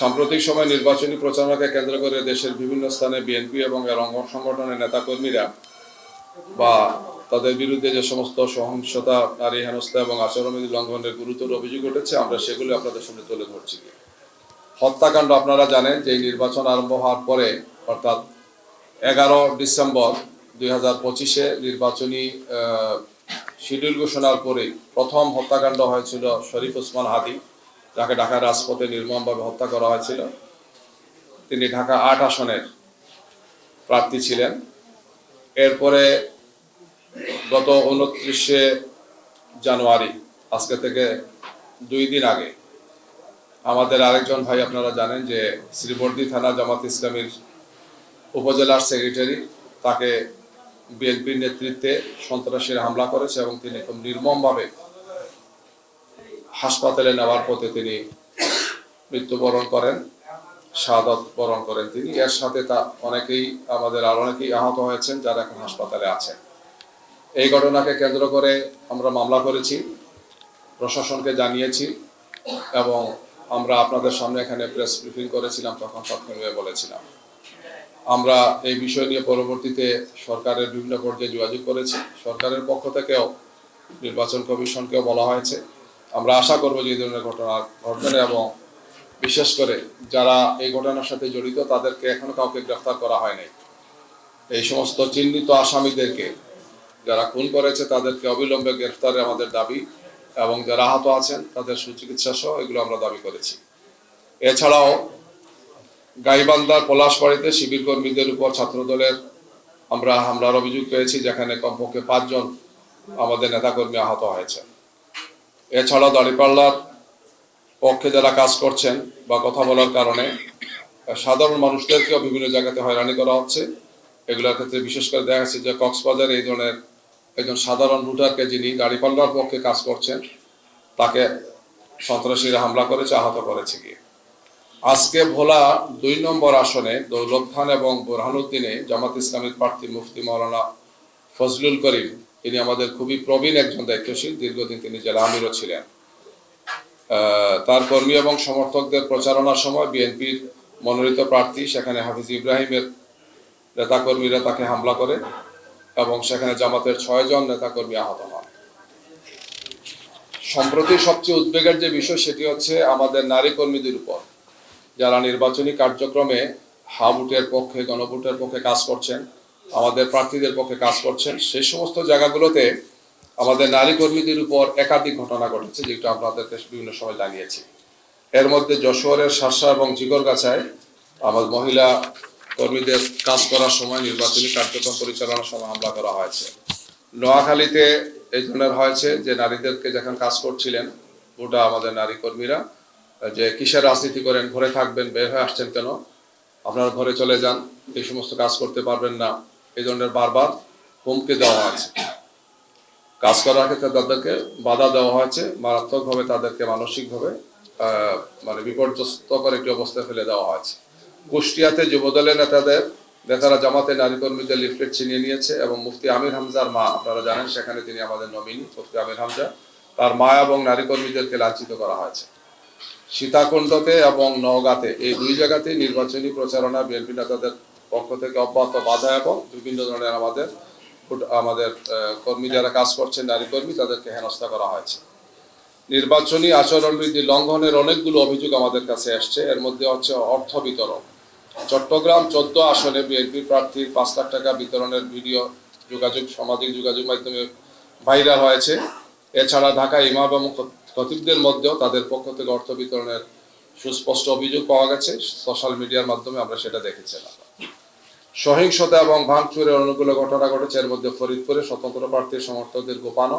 সাম্প্রতিক সময় নির্বাচনী প্রচারণাকে কেন্দ্র করে দেশের বিভিন্ন স্থানে বিএনপি এবং এর অঙ্গ সংগঠনের নেতাকর্মীরা বা তাদের বিরুদ্ধে যে সমস্ত সহিংসতা, নারী হেনস্থা এবং আচরণবিধি লঙ্ঘনের গুরুতর অভিযোগ উঠেছে, আমরা সেগুলো আপনাদের সামনে তুলে ধরছি। হত্যাকাণ্ড আপনারা জানেন যে নির্বাচন আরম্ভ হওয়ার পরে, অর্থাৎ এগারো ডিসেম্বর দুই হাজার পঁচিশে নির্বাচনী শিডিউল ঘোষণার পরে প্রথম হত্যাকাণ্ড হয়েছিল শরীফ ওসমান হাদি। যাকে ঢাকা রাজপথে নির্মমভাবে হত্যা করা হয়েছিল। তিনি ঢাকা আট আসনের প্রার্থী ছিলেন। এরপরে গত উনত্রিশে জানুয়ারি, আজকে থেকে দুই দিন আগে, আমাদের আরেকজন ভাই আপনারা জানেন যে শ্রীবর্দী থানা জামাত ইসলামীর উপজেলার সেক্রেটারি, তাকে বিএনপির নেতৃত্বে সন্ত্রাসীরা হামলা করেছে এবং তিনি খুব নির্মমভাবে হাসপাতালে নেওয়ার পথে তিনি মৃত্যুবরণ করেন, শাহাদত বরণ করেন তিনি। এর সাথে তা অনেকেই, আমাদের আর অনেকেই আহত হয়েছেন যারা এখন হাসপাতালে আছেন। এই ঘটনাকে কেন্দ্র করে আমরা মামলা করেছি, প্রশাসনকে জানিয়েছি এবং আমরা আপনাদের সামনে এখানে প্রেস ব্রিফিং করেছিলাম, তখন তাৎক্ষণিকভাবে বলেছিলাম। আমরা এই বিষয় নিয়ে পরবর্তীতে সরকারের বিভিন্ন পর্যায়ে যোগাযোগ করেছি। সরকারের পক্ষ থেকেও নির্বাচন কমিশনকেও বলা হয়েছে। আমরা আশা করব যে এই ধরনের ঘটনা ঘটবে এবং বিশেষ করে যারা এই ঘটনার সাথে জড়িত, তাদেরকে এখনও কাউকে গ্রেফতার করা হয়নি এই সমস্ত চিহ্নিত আসামিদেরকে যারা খুন করেছে, তাদেরকে অবিলম্বে গ্রেফতারের আমাদের দাবি এবং যারা আহত আছেন, তাদের সুচিকিৎসা সহ এগুলো আমরা দাবি করেছি। এছাড়াও গাইবান্ধার পলাশবাড়িতে শিবির কর্মীদের উপর ছাত্রদলের আমরা হামলার অভিযোগ পেয়েছি, যেখানে কমপক্ষে পাঁচজন আমাদের নেতাকর্মী আহত হয়েছে এছাড়াও দাঁড়িপাল্লার পক্ষে যারা কাজ করছেন বা কথা বলার কারণে, সাধারণ মানুষদেরকেও বিভিন্ন জায়গাতে হয়রানি করা হচ্ছে। এগুলোর ক্ষেত্রে বিশেষ করে দেখা যাচ্ছে যে কক্সবাজারে এই ধরনের একজন সাধারণ ভোটারকে যিনি দাঁড়িপাল্লার পক্ষে কাজ করছেন, তাকে সন্ত্রাসীরা হামলা করেছে, আহত করেছে গিয়ে। আজকে ভোলা দুই নম্বর আসনে দৌলত খান এবং বোরহানুদ্দিনে জামাত ইসলামের প্রার্থী মুফতি মৌলানা ফজলুল করিম তিনি আমাদের খুবই প্রবীণ একজন দায়িত্বশীল, দীর্ঘদিন তিনি জেলা আমিরও ছিলেন। তার কর্মী এবং সমর্থকদের প্রচারণার সময় বিএনপির মনোনীত প্রার্থী সেখানে হাফিজ ইব্রাহিমের নেতাকর্মীরা তাকে হামলা করে এবং সেখানে জামাতের ছয়জন নেতাকর্মী আহত হন। সম্প্রতি সবচেয়ে উদ্বেগের যে বিষয় সেটি হচ্ছে আমাদের নারী কর্মীদের উপর। যারা নির্বাচনী কার্যক্রমে হাবুটের পক্ষে, গণভোটের পক্ষে কাজ করছেন আমাদের প্রার্থীদের পক্ষে কাজ করছেন। সেই সমস্ত জায়গাগুলোতে আমাদের নারী কর্মীদের উপর একাধিক ঘটনা ঘটেছে যেটা আপনাদেরকে বিভিন্ন সময় জানিয়েছি। এর মধ্যে যশোরের শাসা এবং জিগরগাছায় আমার মহিলা কর্মীদের কাজ করার সময় নির্বাচনী কার্যক্রম পরিচালনার সময় হামলা করা হয়েছে। নোয়াখালীতে এই ধরনের হয়েছে যে নারীদেরকে যখন কাজ করছিলেন, গোটা আমাদের নারী কর্মীরা যে কিসের রাজনীতি করেন, ঘরে থাকবেন, বের হয়ে আসছেন কেন, আপনারা ঘরে চলে যান, এই সমস্ত কাজ করতে পারবেন না। এই ধরনের বারবার হুমকি দেওয়া হয়েছে। কাজ করার ক্ষেত্রে তাদেরকে বাধা দেওয়া হয়েছে। মারাত্মকভাবে তাদেরকে মানসিকভাবে মানে বিপর্যস্তকর একটি অবস্থায় ফেলে দেওয়া হয়েছে। কুষ্টিয়াতে যুবদলের নেতাদের, নেতারা জামাতে নারী কর্মীদের লিফলেট ছিনিয়ে নিয়েছে এবং মুফতি আমির হামজার মা, আপনারা জানেন, সেখানে তিনি আমাদের নমিনি মুফতি আমির হামজা, তার মা এবং নারী কর্মীদেরকে লাঞ্ছিত করা হয়েছে। সীতাকুণ্ডতে এবং নওগাঁতে এই দুই জায়গাতে নির্বাচনী প্রচারণা বিএনপি নেতাদের পক্ষ থেকে অব্যাহত বাধা এবং বিভিন্ন ধরনের আমাদের আমাদের কর্মী যারা কাজ করছেন, নারী কর্মী, তাদেরকে হেনস্থা করা হয়েছে। নির্বাচনী আচরণবিধি লঙ্ঘনের অনেকগুলো অভিযোগ আমাদের কাছে আসছে। এর মধ্যে হচ্ছে অর্থ বিতরণ। চট্টগ্রাম চোদ্দ আসনে বিএনপি প্রার্থীর পাঁচ লাখ টাকা বিতরণের ভিডিও যোগাযোগ, সামাজিক যোগাযোগ মাধ্যমে ভাইরাল হয়েছে। এছাড়া ঢাকা ইমাম এবং খতিবদের মধ্যেও তাদের পক্ষ থেকে অর্থ বিতরণের সুস্পষ্ট অভিযোগ পাওয়া গেছে। সোশ্যাল মিডিয়ার মাধ্যমে আমরা সেটা দেখেছিলাম। সহিংসতা এবং ভাঙচুরের অনুকূল ঘটনা ঘটেছে। এর মধ্যে ফরিদপুরে স্বতন্ত্র প্রার্থীর সমর্থকদের গোপানো,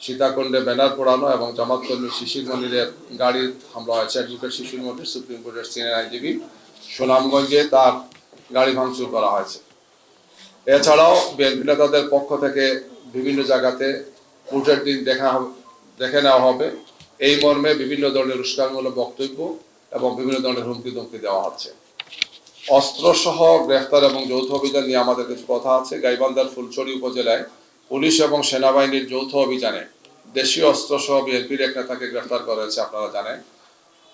সীতাকুণ্ডে ব্যানার পোড়ানো এবং জামাত কর্মী শিশির মনিরের গাড়ির হামলা হয়েছে। অ্যাডভোকেট শিশির মনির সুপ্রিম কোর্টের সিনিয়র আইনজীবী সুনামগঞ্জে তার গাড়ি ভাঙচুর করা হয়েছে। এছাড়াও বিএনপি নেতাদের পক্ষ থেকে বিভিন্ন জায়গাতে ভোটের দিন দেখা দেখে নেওয়া হবে। এই মর্মে বিভিন্ন ধরনের উস্কানমূলক বক্তব্য এবং বিভিন্ন ধরনের হুমকি ধমকি দেওয়া হচ্ছে। অস্ত্রসহ গ্রেফতার এবং যৌথ অভিযান নিয়ে আমাদের কিছু কথা আছে। গাইবান্ধার ফুলছড়ি উপজেলায় পুলিশ এবং সেনাবাহিনীর যৌথ অভিযানে দেশীয় অস্ত্রসহ বিএনপির এক নেতাকে গ্রেফতার করা হয়েছে আপনারা জানেন।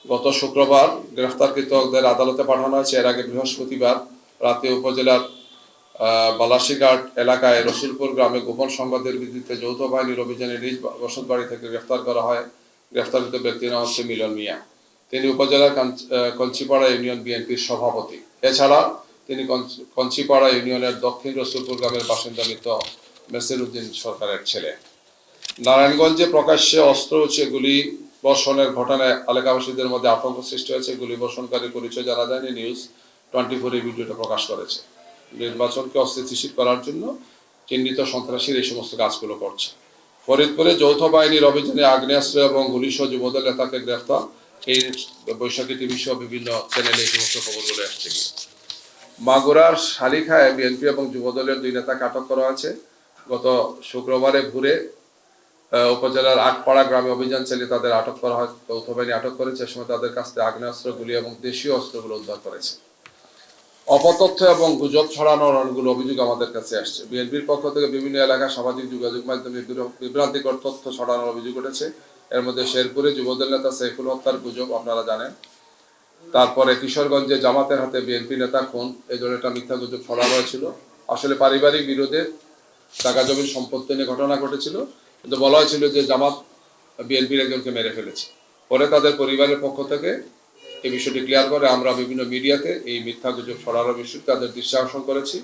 গত শুক্রবার গ্রেফতারকৃতদের আদালতে পাঠানো হয়েছে। এর আগে বৃহস্পতিবার রাতে উপজেলার বালাসীঘাট এলাকায় রসুলপুর গ্রামে গোপন সংবাদের ভিত্তিতে যৌথ বাহিনীর অভিযানে নিজ বসতবাড়ি থেকে গ্রেফতার করা হয়। গ্রেফতারকৃত ব্যক্তির নাম হচ্ছে মিলন মিয়া। তিনি আহ, কঞ্চিপাড়া ইউনিয়ন বিএনপির সভাপতি। এছাড়া তিনি কঞ্চিপাড়া ইউনিয়নের দক্ষিণ রসুলপুর গ্রামের বাসিন্দা মৃত মেসির উদ্দিন সরকারের ছেলে। নারায়ণগঞ্জে প্রকাশ্যে অস্ত্র উঁচিয়ে গুলি বর্ষণের ঘটনায় এলাকাবাসীদের মধ্যে আতঙ্ক সৃষ্টি হয়েছে। গুলি বর্ষণকারী পরিচয় জানা যায়নি। নিউজ টোয়েন্টি ফোর এই ভিডিওটা প্রকাশ করেছে। নির্বাচনকে অস্থিতিশীল করার জন্য চিহ্নিত সন্ত্রাসীর এই সমস্ত কাজগুলো করছে। ফরিদপুরে যৌথ বাহিনীর অভিযানে আগ্নেয়াস্ত্র এবং গুলিসহ যুবদল নেতাকে গ্রেফতার এই বৈশাখী টিভি সহ বিভিন্ন চ্যানেলে এই সমস্ত খবরগুলো আসছে। মাগুরার শালিখায় বিএনপি এবং যুবদলের দুই নেতাকে আটক করা আছে গত শুক্রবারে ভোরে উপজেলার আটপাড়া গ্রামে অভিযান চালিয়ে তাদের আটক করা হয়। যৌথ বাহিনী আটক করেছে সময় তাদের কাছ থেকে আগ্নেয়াস্ত্র, গুলি এবং দেশীয় অস্ত্রগুলো উদ্ধার করেছে। অপতথ্য এবং গুজব ছড়ানোর অনেকগুলো অভিযোগ আমাদের কাছে আসছে। বিএনপির পক্ষ থেকে বিভিন্ন এলাকায় সামাজিক যোগাযোগ মাধ্যমে বিভ্র- বিভ্রান্তিকর তথ্য ছড়ানোর অভিযোগ উঠেছে। এর মধ্যে শেরপুরে যুবদল নেতা সাইফুল হত্যার গুজব আপনারা জানেন। তারপরে কিশোরগঞ্জে জামাতের হাতে বিএনপি নেতা খুন এই ধরনের একটা মিথ্যা গুজব ছড়ানো হয়েছিল আসলে পারিবারিক বিরোধে টাকা জমির সম্পত্তি নিয়ে ঘটনা ঘটেছিল, কিন্তু বলা হয়েছিল যে জামাত বিএনপির একজনকে মেরে ফেলেছে। পরে তাদের পরিবারের পক্ষ থেকে এই বিষয়টি ক্লিয়ার করে আমরা বিভিন্ন মিডিয়াতে এই মিথ্যা গুজব ছড়ানোর বিষয়টি তাদের দৃষ্টি আকর্ষণ করেছি।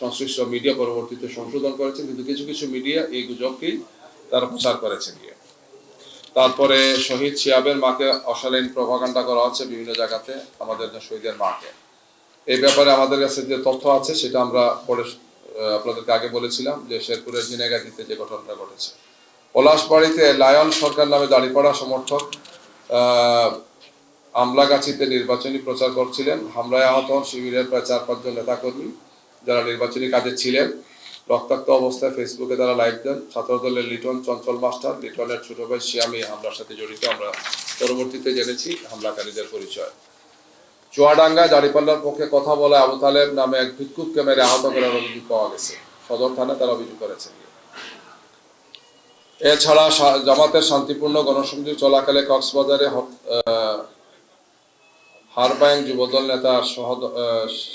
সংশ্লিষ্ট মিডিয়া পরবর্তীতে সংশোধন করেছে, কিন্তু কিছু কিছু মিডিয়া এই গুজবকেই তারা প্রচার করেছে গিয়ে। তারপরে শহীদ শিয়াবের মাকে অশালীন প্রভাকাণ্ডা করা হচ্ছে বিভিন্ন জায়গাতে, আমাদের শহীদের মাকে। এই ব্যাপারে আমাদের কাছে যে তথ্য আছে, সেটা আমরা পরে আপনাদেরকে আগে বলেছিলাম যে শেরপুরের জিনেগাদিতে যে ঘটনাটা ঘটেছে। পলাশবাড়িতে লায়ন সরকার নামে দাঁড়িপাড়া সমর্থক আমলাগাছিতে নির্বাচনী প্রচার করছিলেন। হামলায় আহত হন শিবিরের প্রায় চার পাঁচজন নেতাকর্মী যারা নির্বাচনী কাজে ছিলেন। রক্তাক্ত অবস্থায় ফেসবুকে তারা লাইভ দেন। ছাত্রদলের লিটন চঞ্চল মাস্টার লিটনের ছোট ভাই শিয়ামি হামলার সাথে জড়িত। আমরা পরবর্তীতে জেনেছি হামলাকারীদের পরিচয়। চুয়াডাঙ্গায় দাঁড়িপাল্লার পক্ষে কথা বলে আবু তালেব নামে এক ভিক্ষুককে মেরে আহত করার অভিযোগ পাওয়া গেছে। সদর থানায় তারা অভিযোগ করেছে। এছাড়া জামাতের শান্তিপূর্ণ গণসংযোগ চলাকালে কক্সবাজারে হ- আহ, হারবাং যুবদল নেতা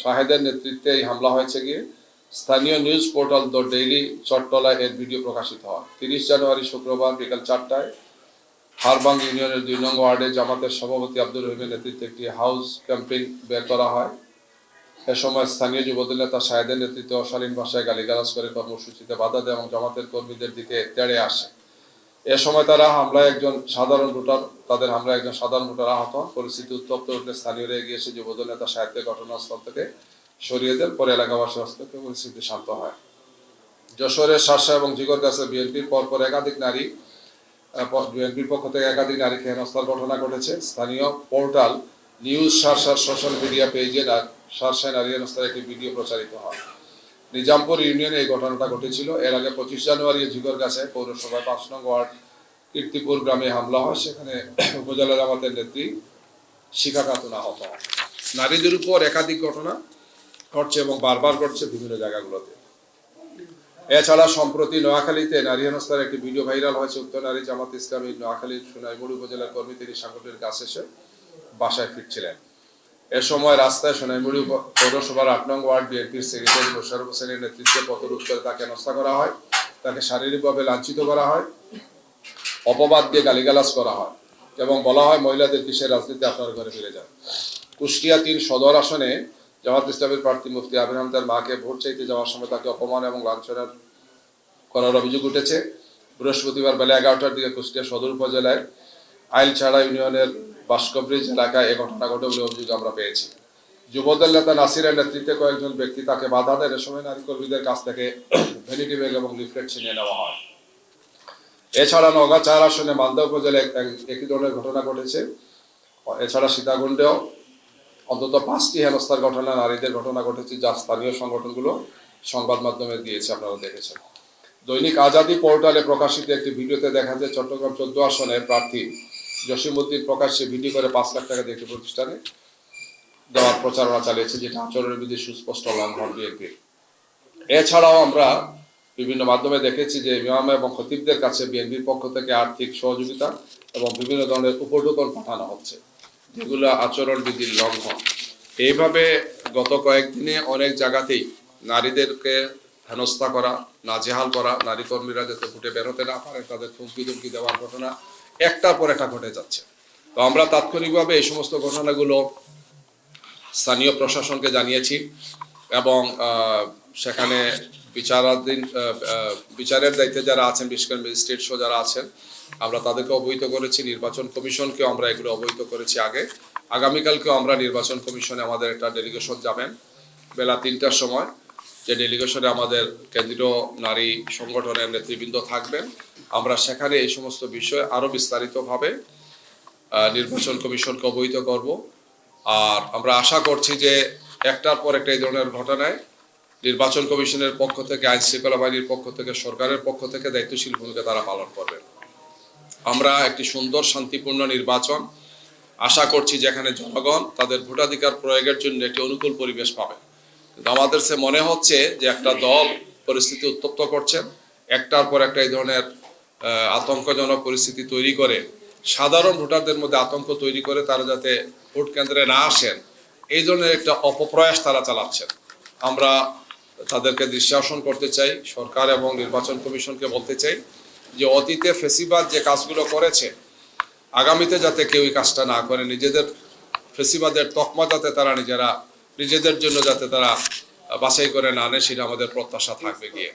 শাহেদের নেতৃত্বে এই হামলা হয়েছে গিয়ে। স্থানীয় নিউজ পোর্টাল দ্য ডেইলি চট্টলায় এর ভিডিও প্রকাশিত হয়। তিরিশ জানুয়ারি শুক্রবার বিকাল চারটায় হারবাং ইউনিয়নের দুই নং ওয়ার্ডে জামাতের সভাপতি আব্দুর রহিমের নেতৃত্বে একটি হাউস ক্যাম্পেইন বের করা হয়। এ সময় স্থানীয় যুবদল নেতা শাহেদের নেতৃত্বে অশালীন ভাষায় গালিগালাজ করে কর্মসূচিতে বাধা দেয় এবং জামাতের কর্মীদের দিকে তেড়ে আসে। এ সময় তারা হামলায় একজন সাধারণ ভোটার, তাদের হামলায় একজন সাধারণ ভোটার আহত। পরিস্থিতি উত্তপ্ত উঠলে স্থানীয়রা এগিয়ে এসে যুবদল নেতা সাহিত্যে ঘটনাস্থল থেকে সরিয়ে দেন, পরে এলাকাবাসী হস্তক্ষেপে পরিস্থিতি শান্ত হয়। যশোরের শাসা এবং জিগর কাছে বিএনপির পরপর একাধিক নারী বিএনপির পক্ষ থেকে একাধিক নারীকে হেনস্থার ঘটনা ঘটেছে। স্থানীয় পোর্টাল নিউজ শারশার সোশ্যাল মিডিয়া পেজে শারশায় নারী হেনস্থার একটি ভিডিও প্রচারিত হয়। নিজামপুর ইউনিয়নে এই ঘটনাটা ঘটেছিল। এর আগে পঁচিশ জানুয়ারি ঝিগর গাছে পৌরসভায় পাঁচ নং ওয়ার্ড কীর্তিপুর গ্রামে হামলা হয়। সেখানে উপজেলা জামাতের নেত্রী শিখা খাতুন আহত হন। নারীদের উপর একাধিক ঘটনা ঘটছে এবং বারবার ঘটছে বিভিন্ন জায়গাগুলোতে। এছাড়া সম্প্রতি নোয়াখালীতে নারী হেনস্থার একটি ভিডিও ভাইরাল হয়েছে। উত্তর নারী জামাত ইসলামী নোয়াখালীর সোনাইমুড়ি উপজেলার কর্মী তিনি সাংগঠনিক কাছে এসে বাসায় ফিরছিলেন। এ সময় রাস্তায় সোনাইমুড়ি পৌরসভার আট নং ওয়ার্ড বিএনপির সেক্রেটারি মোশারফ হোসেনের নেতৃত্বে পথরোধ করে তাকে হেনস্থা করা হয়। তাকে শারীরিকভাবে লাঞ্ছিত করা হয়। অপবাদ দিয়ে গালিগালাজ করা হয় এবং বলা হয় মহিলাদের কিসের রাজনীতি আপনার ঘরে ফিরে যান। কুষ্টিয়া তিন সদর আসনে জামাত ইসলামের প্রার্থী মুফতি আবির হামদার মাকে ভোট চাইতে যাওয়ার সময় তাকে অপমান এবং লাঞ্ছনার করার অভিযোগ উঠেছে। বৃহস্পতিবার বেলা এগারোটার দিকে কুষ্টিয়া সদর উপজেলায় আইলছাড়া ইউনিয়নের বাস্কব্রিজ এলাকায় এ ঘটনা ঘটে বলে অভিযোগ আমরা পেয়েছি। যুবদল নেতা নাসিরের নেতৃত্বে কয়েকজন ব্যক্তি তাকে বাধা দেন এ সময় নারী কর্মীদের কাছ থেকে ভ্যানিটি ব্যাগ এবং লিফলেট ছিনিয়ে নেওয়া হয়। এছাড়া নওগাঁ চার আসনে মালদা উপজেলায় এক- এক- একই ধরনের ঘটনা ঘটেছে। এছাড়া সীতাকুণ্ডেও অন্তত পাঁচটি হেনস্থার ঘটনা, নারীদের ঘটনা ঘটেছে, যা স্থানীয় সংগঠনগুলো সংবাদ মাধ্যমে দিয়েছে আপনারা দেখেছেন। দৈনিক আজাদি পোর্টালে প্রকাশিত একটি ভিডিওতে দেখা যায়, চট্টগ্রাম চোদ্দ আসনের প্রার্থী জসিমউদ্দিন প্রকাশ্যে ভিডিও করে পাঁচ লাখ টাকা দিয়ে একটি প্রতিষ্ঠানে দেওয়ার প্রচারণা চালিয়েছে, যেটা আচরণের বিধি সুস্পষ্ট লঙ্ঘন বিএনপির এছাড়াও আমরা বিভিন্ন মাধ্যমে দেখেছি যে ইমাম এবং খতিবদের কাছে বিএনপির পক্ষ থেকে আর্থিক সহযোগিতা এবং বিভিন্ন ধরনের উপঢৌকন পাঠানো হচ্ছে। যেগুলো আচরণবিধির লঙ্ঘন। এইভাবে গত কয়েকদিনে অনেক জায়গাতেই নারীদেরকে হেনস্থা করা, নাজেহাল করা নারী কর্মীরা যাতে ফুটে বেরোতে না পারে, তাদের হুমকি দুমকি দেওয়ার ঘটনা একটার পর একটা ঘটে যাচ্ছে। তো আমরা তাৎক্ষণিকভাবে এই সমস্ত ঘটনাগুলো স্থানীয় প্রশাসনকে জানিয়েছি এবং সেখানে বিচারাধীন বিচারের দায়িত্বে যারা আছেন, বিশেষ করে ম্যাজিস্ট্রেট শো যারা আছেন, আমরা তাদেরকে অবহিত করেছি। নির্বাচন কমিশনকেও আমরা এগুলো অবহিত করেছি আগে। আগামীকালকেও আমরা নির্বাচন কমিশনে আমাদের একটা ডেলিগেশন যাবেন বেলা তিনটার সময়। যে ডেলিগেশনে আমাদের কেন্দ্রীয় নারী সংগঠনের নেতৃবৃন্দ থাকবেন। আমরা সেখানে এই সমস্ত বিষয়ে আরও বিস্তারিতভাবে নির্বাচন কমিশনকে অবহিত করব। আর আমরা আশা করছি যে একটার পর একটা এই ধরনের ঘটনায় নির্বাচন কমিশনের পক্ষ থেকে, আইন শৃঙ্খলা বাহিনীর পক্ষ থেকে, সরকারের পক্ষ থেকে দায়িত্বশীল ভূমিকা তারা পালন করবেন আমরা একটি সুন্দর, শান্তিপূর্ণ নির্বাচন আশা করছি যেখানে জনগণ তাদের ভোটাধিকার প্রয়োগের জন্য একটি অনুকূল পরিবেশ পাবে। কিন্তু আমাদের সে মনে হচ্ছে যে একটা দল পরিস্থিতি উত্তপ্ত করছেন একটার পর একটা এই ধরনের আতঙ্কজনক পরিস্থিতি তৈরি করে, সাধারণ ভোটারদের মধ্যে আতঙ্ক তৈরি করে তারা যাতে ভোট কেন্দ্রে না আসেন, এই ধরনের একটা অপপ্রয়াস তারা চালাচ্ছেন। আমরা তাদেরকে দৃশ্যাসন করতে চাই, সরকার এবং নির্বাচন কমিশনকে বলতে চাই যে অতীতে ফেসিবাদ যে কাজগুলো করেছে, আগামীতে যাতে কেউই কাজটা না করে, নিজেদের ফেসিবাদের তকমা যাতে তারা নিজেরা, নিজেদের জন্য যাতে তারা বাছাই করে না আনে, সেটা আমাদের প্রত্যাশা থাকবে গিয়ে।